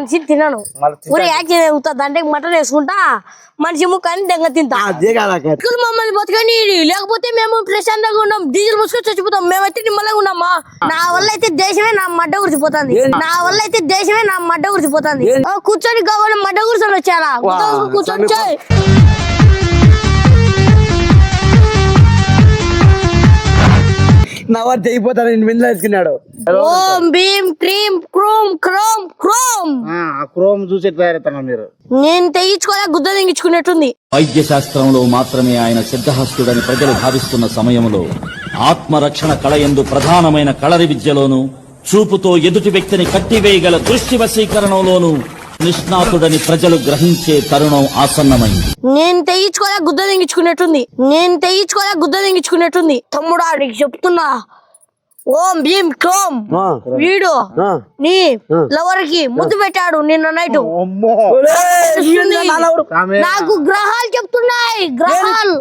మనిషి తినను. ఊరి యాక్షన్ అవుతా దంటే మటన్ వేసుకుంటా మనిషి ముక్కని దెంగ తింటా. అదే కాదా మమ్మల్ని బతకని లేకపోతే మేము ప్రశాంతంగా ఉన్నాం డీజిల్ ముసుకొని చచ్చిపోతాం. మేమైతే నిమ్మలంగా ఉన్నామా? నా వల్ల అయితే దేశమే నా మడ్డ గురిసిపోతుంది నా వల్ల అయితే దేశమే నా మడ్డ గురిసిపోతుంది కూర్చొని కావాలి మడ్డ కూర్చొని వచ్చారా? కూర్చొని నా వాడు తెగిపోతాను నేను మీద వేసుకున్నాడు. ఓం భీం క్రీం క్రోమ్ క్రోమ్ క్రోమ్. ఆ క్రోమ్ చూసి తయారవుతాను మీరు. నేను తెగించుకోలే గుద్ద తెగించుకున్నట్టుంది. వైద్య శాస్త్రంలో మాత్రమే ఆయన సిద్ధహస్తుడని ప్రజలు భావిస్తున్న సమయంలో ఆత్మరక్షణ కళ ఎందు ప్రధానమైన కళరి విద్యలోను చూపుతో ఎదుటి వ్యక్తిని కట్టివేయగల దృష్టి వశీకరణలోను నిష్ణాతుడని ప్రజలు గ్రహించే తరుణం ఆసన్నమైంది. నేను తెగించుకోలే గుద్ద తెగించుకున్నట్టుంది. నేను తెగించుకోలే గుద్ద తెగించుకున్నట్టుంది. తమ్ముడా నీకు చెప్తున్నా. ఓం భీం క్రోమ్ ఆ. వీడు ఆ. నీ. లవర్కి ముద్దు పెట్టాడు నిన్న నైట్ అమ్మో. నాకు గ్రహాలు చెప్తున్నాయి. గ్రహాలు.